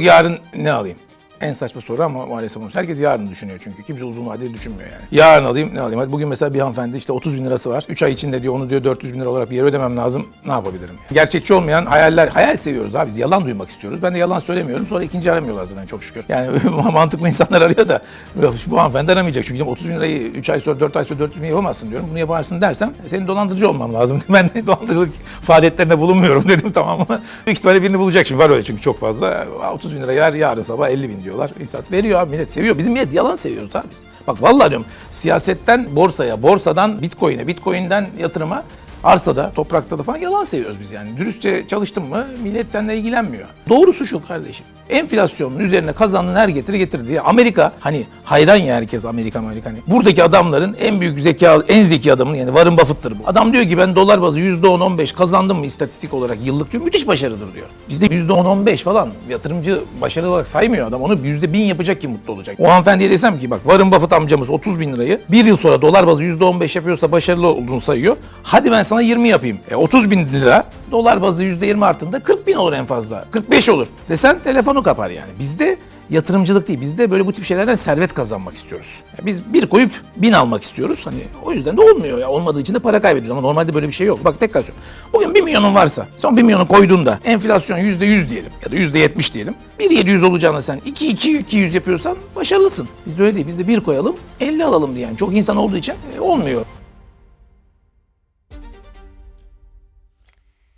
Yarın ne alayım? En saçma soru ama maalesef bunu. Herkes yarın düşünüyor çünkü. Kimse uzun vadeli düşünmüyor yani. Yarın alayım ne alayım? Hadi bugün mesela bir hanımefendi işte 30 bin lirası var. 3 ay içinde diyor onu diyor 400 bin lira olarak bir yere ödemem lazım. Ne yapabilirim? Gerçekçi olmayan hayaller. Hayal seviyoruz abi. Biz yalan duymak istiyoruz. Ben de yalan söylemiyorum. Sonra ikinci aramıyorlar zaten çok şükür. Yani mantıklı insanlar arıyor da bu hanımefendi aramayacak. Çünkü 30 bin lirayı 3 ay sonra 4 ay sonra 400 bin yapamazsın diyorum. Bunu yaparsın dersem senin dolandırıcı olmam lazım. Ben de dolandırıcılık faaliyetlerinde bulunmuyorum dedim tamam mı? Büyük ihtimalle birini bulacak şimdi. Var öyle çünkü çok fazla. 30 bin lira yer yarın sabah 50 bin diyorlar. İnsan veriyor abi millet seviyor. Bizim millet yalan seviyoruz abi biz. Bak vallahi diyorum siyasetten borsaya, borsadan bitcoin'e, bitcoin'den yatırıma arsada, toprakta da falan yalan seviyoruz biz yani. Dürüstçe çalıştın mı millet seninle ilgilenmiyor. Doğrusu şu kardeşim. Enflasyonun üzerine kazandığın her getiri getirdi diye Amerika hani hayran ya herkes Amerika Amerika hani. Buradaki adamların en büyük zeka, en zeki adamın yani Warren Buffett'tır bu. Adam diyor ki ben dolar bazı %10-15 kazandım mı istatistik olarak yıllık diyor. Müthiş başarıdır diyor. Bizde %10-15 falan yatırımcı başarı olarak saymıyor adam. Onu %1000 yapacak ki mutlu olacak. O hanımefendiye desem ki bak Warren Buffett amcamız 30 bin lirayı bir yıl sonra dolar bazı %15 yapıyorsa başarılı olduğunu sayıyor. Hadi ben sana 20 yapayım. E, 30 bin lira dolar bazı %20 arttığında 40 bin olur en fazla. 45 olur. Desen telefonu kapar yani. Bizde yatırımcılık değil. Biz de böyle bu tip şeylerden servet kazanmak istiyoruz. Ya biz bir koyup bin almak istiyoruz. Hani o yüzden de olmuyor ya. Olmadığı için de para kaybediyoruz ama normalde böyle bir şey yok. Bak tekrar söylüyorum. Bugün 1 milyonun varsa son 1 milyonu koyduğunda enflasyon %100 diyelim ya da %70 diyelim. 1.700 olacağına sen 2 2 200 yapıyorsan başarılısın. Bizde öyle değil. Biz de bir koyalım 50 alalım diye. Yani çok insan olduğu için e, olmuyor.